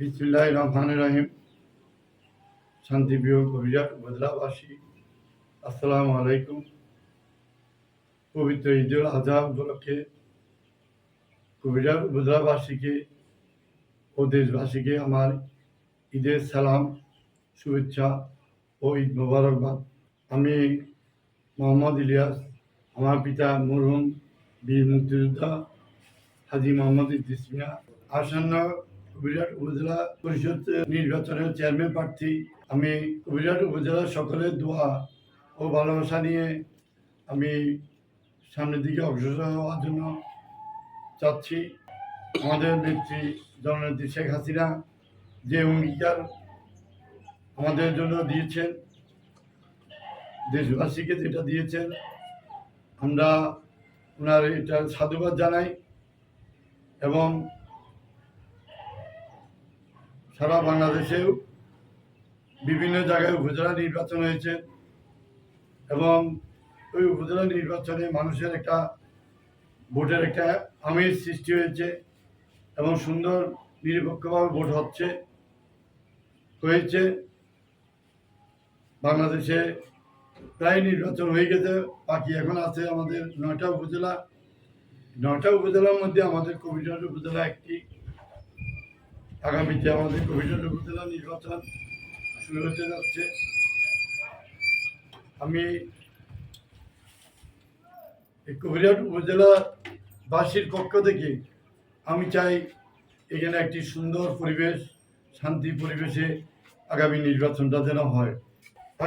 বিসমুল্লাহ রহমান রহিম শান্তিপ্রিয় কবিরাট উপজেলাবাসী আসসালামু আলাইকুম পবিত্র ঈদুল আজহা উপলক্ষে কবিরাট উপজেলাবাসীকে ও দেশবাসীকে আমার ঈদের সালাম শুভেচ্ছা ও ঈদ মোবারকবাদ আমি মোহাম্মদ ইলিয়াস আমার পিতা মরহুম বীর মুক্তিযোদ্ধা হাজি মোহাম্মদ ইদ্রিস মিয়া আসন্ন কবিরহাট উপজেলা পরিষদ নির্বাচনের চেয়ারম্যান প্রার্থী। আমি কবিরহাট উপজেলার সকলের দোয়া ও ভালোবাসা নিয়ে আমি সামনের দিকে অগ্রসর হওয়ার জন্য চাচ্ছি। আমাদের নেত্রী জননেত্রী শেখ হাসিনা যে অঙ্গীকার আমাদের জন্য দিয়েছেন, দেশবাসীকে যেটা দিয়েছেন, আমরা ওনার এটা সাধুবাদ জানাই এবং সারা বাংলাদেশেও বিভিন্ন জায়গায় উপজেলা নির্বাচন হয়েছে এবং ওই উপজেলা নির্বাচনে মানুষের একটা ভোটের একটা আমেজ সৃষ্টি হয়েছে এবং সুন্দর নিরপেক্ষভাবে ভোট হচ্ছে, হয়েছে। বাংলাদেশে প্রায় নির্বাচন হয়ে গেছে, বাকি এখন আছে আমাদের নয়টা উপজেলা। নয়টা উপজেলার মধ্যে আমাদের কবিরহাট উপজেলা একটি। আগামীতে আমাদের কবিরহাট উপজেলা নির্বাচন শুরু হতে যাচ্ছে, আমি এই কবিরহাট উপজেলা বাসীর পক্ষ থেকে আমি চাই এখানে একটি সুন্দর পরিবেশ, শান্তি পরিবেশে আগামী নির্বাচনটা যেন হয়।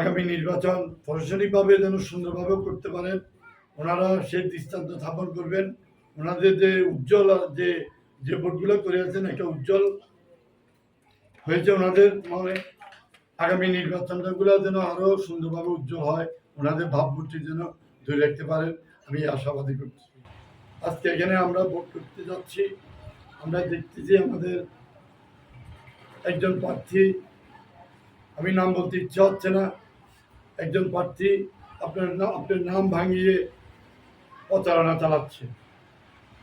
আগামী নির্বাচন প্রশাসনিকভাবে যেন সুন্দরভাবে করতে পারেন। ওনারা সে দৃষ্টান্ত স্থাপন করবেন। ওনাদের যে উজ্জ্বল যে যে ভোটগুলো করে আছেন, একটা উজ্জ্বল হয়েছে ওনাদের মানে আগামী নির্বাচনগুলো যেন আরও সুন্দরভাবে উজ্জ্বল হয়, ওনাদের ভাবমূর্তি যেন ধরে রাখতে পারেন আমি আশাবাদী করছি। আজকে এখানে আমরা ভোট করতে যাচ্ছি। আমরা দেখতেছি আমাদের একজন প্রার্থী, আমি নাম বলতে ইচ্ছা হচ্ছে না, একজন প্রার্থী আপনার নাম আপনার নাম ভাঙিয়ে প্রচারণা চালাচ্ছে।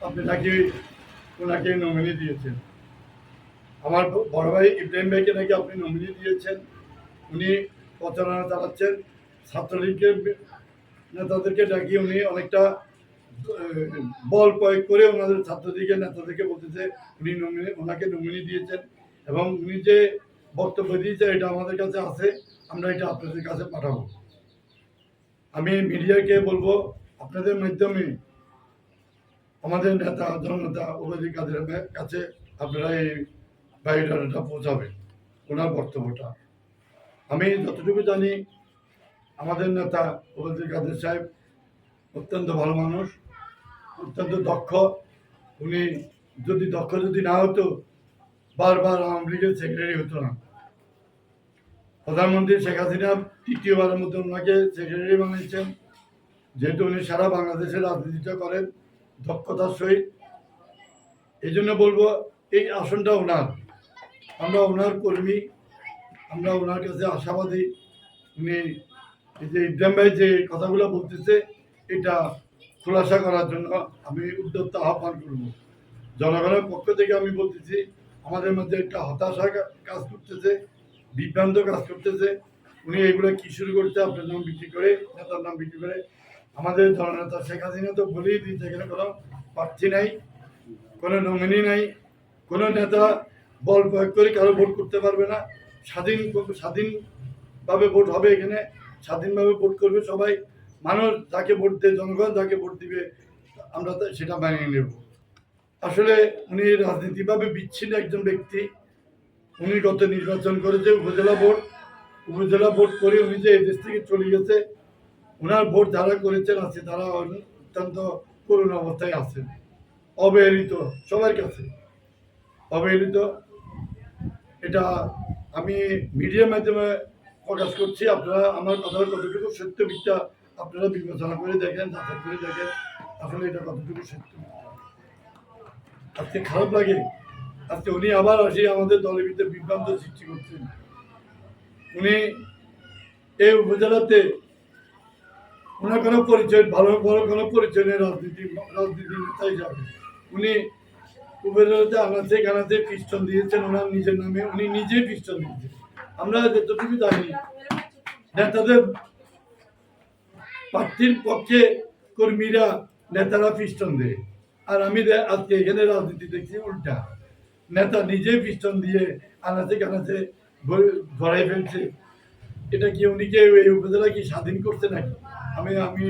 আপনি নাকি ওনাকে নমিনি দিয়েছেন। আমার বড় ভাই ইব্রাহিম ভাইকে নাকি আপনি নমিনি দিয়েছেন। উনি প্রচারণা চালাচ্ছেন। ছাত্রলীগের নেতাদেরকে ডাকিয়ে উনি অনেকটা বল প্রয়োগ করে ওনাদের ছাত্রলীগের নেতাদেরকে বলতেছে, উনি নমিনি ওনাকে নমিনি দিয়েছেন। এবং উনি যে বক্তব্য দিয়েছে এটা আমাদের কাছে আছে। আমরা এটা আপনাদের কাছে পাঠাবো। আমি মিডিয়াকে বলব, আপনাদের মাধ্যমে আমাদের নেতা, জননেতা ওবায়দুল কাদের কাছে আপনারা এই বায়োডাটাটা পৌঁছাবেন ওনার বক্তব্যটা। আমি যতটুকু জানি, আমাদের নেতা ওবায়দুল কাদের সাহেব অত্যন্ত ভালো মানুষ, অত্যন্ত দক্ষ। উনি যদি দক্ষ যদি না হতো, বারবার আওয়ামী লীগের সেক্রেটারি হতো না। প্রধানমন্ত্রী শেখ হাসিনা তৃতীয়বারের মতো ওনাকে সেক্রেটারি বানিয়েছেন। যেহেতু উনি সারা বাংলাদেশের রাজনীতিটা করেন, দক্ষতার সহিত। এই জন্য বলব, এই আসনটা ওনার। আমরা ওনার কর্মী, আমরা ওনার কাছে আশাবাদী। উনি যে ভাই যে কথাগুলো বলতেছে, এটা খোলাসা করার জন্য আমি উদ্যোক্তা আহ্বান করব। জনগণের পক্ষ থেকে আমি বলতেছি, আমাদের মধ্যে একটা হতাশা কাজ করতেছে, বিভ্রান্ত কাজ করতেছে। উনি এগুলো কি শুরু করছে, আপনার নাম বিক্রি করে, নেতার নাম বিক্রি করে। আমাদের জননেতা শেখ হাসিনা তো বলেই দিয়েছে, এখানে কোনো প্রার্থী নাই, কোনো নমিনি নাই, কোনো নেতা বল প্রয়োগ করে কারও ভোট করতে পারবে না। স্বাধীন স্বাধীনভাবে ভোট হবে এখানে। স্বাধীনভাবে ভোট করবে সবাই। মানুষ যাকে ভোট দেয়, জনগণ যাকে ভোট দিবে, আমরা সেটা মানিয়ে নেব। আসলে উনি রাজনীতিভাবে বিচ্ছিন্ন একজন ব্যক্তি। উনি গত নির্বাচন করেছে, উপজেলা ভোট। উপজেলা ভোট করে উনি যে এই দেশ থেকে চলে গেছে ওনার ভোট যারা করেছেন আছে, তারা অত্যন্ত করুণ অবস্থায় আছেন। অবহেলিত সবার কাছে। অবহেলিত এটা আমি মিডিয়ার মাধ্যমে প্রকাশ করছি। আপনারা আমার কথার কতটুকু সত্য মিথ্যা আপনারা বিবেচনা করে দেখেন, যাচাই করে দেখেন। আসলে এটা কতটুকু সত্য। আজকে খারাপ লাগে। আজকে উনি আবার আসি আমাদের দলের ভিতরে বিভ্রান্ত সৃষ্টি করছেন। উনি এই উপজেলাতে ওনার কোনো পরিচয়, ভালো, বড় কোনো পরিচয় নেই রাজনীতি রাজনীতি নেতা হিসাবে উনি উপজেলাতে আনাচে কানাচে পিস্টন দিয়েছেন, ওনার নিজের নামে, উনি নিজেই পিস্টন দিয়েছেন। আমরা যতটুকু জানি, নেতাদের প্রার্থীর পক্ষে কর্মীরা নেতারা পিস্টন দেয়। আর আমি আজকে এখানে রাজনীতি দেখছি উল্টা। নেতা নিজে পিস্টন দিয়ে আনাচে কানাচে গড়াই ফেলছে। এটা কি উনি কি এই উপজেলা কি স্বাধীন করছে নাকি? আমি আমি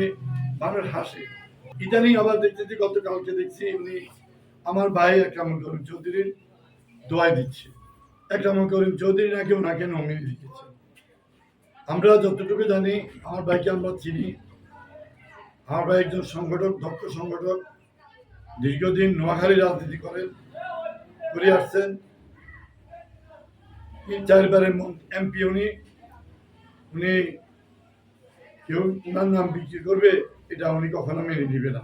মানুষ হাসে। ইদানিং আবার দেখতেছি, গতকালকে দেখছি উনি আমার ভাই একরামুল করিম চৌধুরীর দোয়াই দিচ্ছে। একরামুল করিম চৌধুরী নাকি ওনাকে নমিনি দিতেছে আমরা যতটুকু জানি, আমার ভাইকে আমরা চিনি। আমার ভাই একজন সংগঠক, দক্ষ সংগঠক। দীর্ঘদিন নোয়াখালী রাজনীতি করেন করে আসছেন। তিন চারবারের এমপি উনি। উনি কেউ ওনার নাম বিক্রি করবে, এটা উনি কখনো মেনে নিবে না।